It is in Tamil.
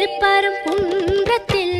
திருப்பரும் குன்றத்தில்